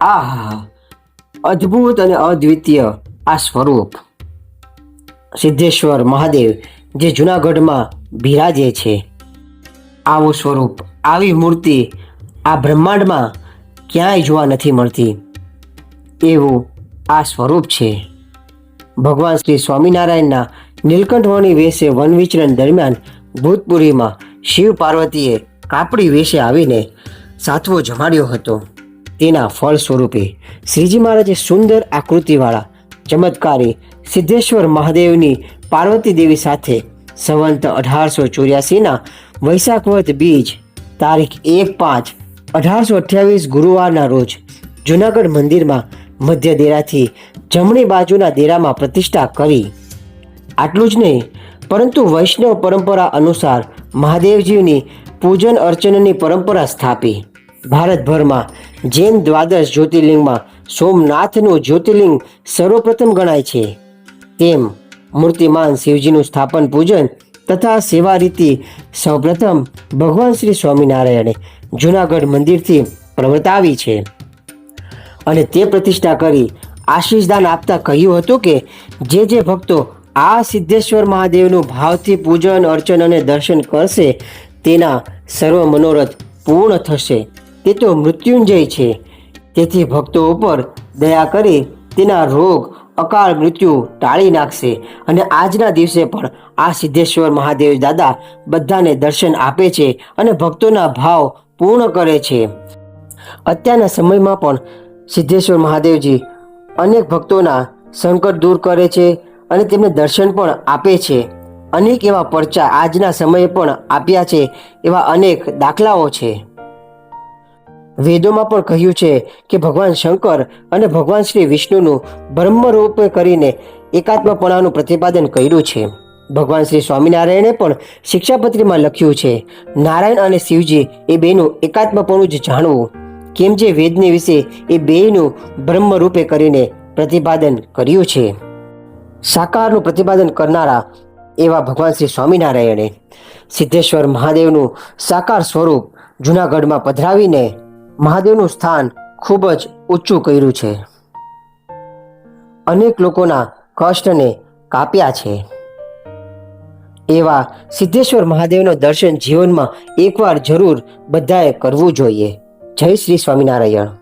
આહા, અદ્ભુત અને અદ્વિતીય આ સ્વરૂપ. સિદ્ધેશ્વર મહાદેવ જે જૂનાગઢમાં બિરાજે છે. આવું સ્વરૂપ, આવી મૂર્તિ આ બ્રહ્માંડમાં ક્યાંય જોવા નથી મળતી. એવું આ સ્વરૂપ છે. ભગવાન શ્રી સ્વામિનારાયણના નીલકંઠવણી વેશે વન વિચરણ દરમિયાન ભૂતપુરીમાં શિવ પાર્વતીએ કાપડી વેશે આવીને સાતવો જમાડ્યો હતો. તેના ફળ સ્વરૂપે શ્રીજી મહારાજે સુંદર આકૃતિવાળા, ચમત્કારી સિદ્ધેશ્વર મહાદેવની પાર્વતી દેવી સાથે સંવંત અઢારસો ચોર્યાસીના વૈશાખ વદ બીજ, તારીખ એક પાંચ, અઢારસો અઠ્યાવીસ ગુરુવારના રોજ જૂનાગઢ મંદિરમાં મધ્ય દેરાથી જમણી બાજુના દેરામાં પ્રતિષ્ઠા કરી. આટલું જ નહીં, પરંતુ વૈષ્ણવ પરંપરા અનુસાર મહાદેવજીની પૂજન અર્ચનની પરંપરા સ્થાપી. ભારતભરમાં જૈન દ્વાદશ જ્યોતિર્લિંગમાં સોમનાથનું જ્યોતિર્લિંગ સર્વપ્રથમ ગણાય છે. તેમ મૂર્તિમાન શિવજીનું સ્થાપન, પૂજન તથા સેવા રીતિ સૌપ્રથમ ભગવાન શ્રી સ્વામિનારાયણે જૂનાગઢ મંદિરથી પ્રવર્તાવી છે. અને તે પ્રતિષ્ઠા કરી આશીષદાન આપતા કહ્યું હતું કે, જે જે ભક્તો આ સિદ્ધેશ્વર મહાદેવનું ભાવથી પૂજન, અર્ચન અને દર્શન કરશે, તેના સર્વ મનોરથ પૂર્ણ થશે. તે તો મૃત્યુંજય છે. તેથી ભક્તો ઉપર દયા કરી તેના રોગ, અકાળ મૃત્યુ ટાળી નાખશે અને આજના દિવસે પણ આ સિદ્ધેશ્વર મહાદેવ દાદા બધાને દર્શન આપે છે અને ભક્તોના ભાવ પૂર્ણ કરે છે. અત્યારના સમયમાં પણ સિદ્ધેશ્વર મહાદેવજી અનેક ભક્તોના સંકટ દૂર કરે છે અને તેમને દર્શન પણ આપે છે. અનેક એવા પરચા આજના સમયે પણ આપ્યા છે એવા અનેક દાખલાઓ છે. વેદોમાં પણ કહ્યું છે કે ભગવાન શંકર અને ભગવાન શ્રી વિષ્ણુનું બ્રહ્મરૂપ કરીને એકાત્મપણાનું પ્રતિપાદન કર્યું છે. ભગવાન શ્રી સ્વામિનારાયણે પણ શિક્ષાપત્રીમાં લખ્યું છે, નારાયણ અને શિવજી એ બેનું એકાત્મપણું જ જાણવું. કેમ જે વેદને વિશે એ બેયનું બ્રહ્મરૂપે કરીને પ્રતિપાદન કર્યું છે. સાકારનું પ્રતિપાદન કરનારા એવા ભગવાન શ્રી સ્વામિનારાયણે સિદ્ધેશ્વર મહાદેવનું સાકાર સ્વરૂપ જૂનાગઢમાં પધરાવીને મહાદેવનું સ્થાન ખૂબ જ ઊંચું કર્યું છે. અનેક લોકોના કષ્ટને કાપ્યા છે. એવા સિદ્ધેશ્વર મહાદેવનો દર્શન જીવનમાં એકવાર જરૂર બધાએ કરવું જોઈએ. જય શ્રી સ્વામિનારાયણ.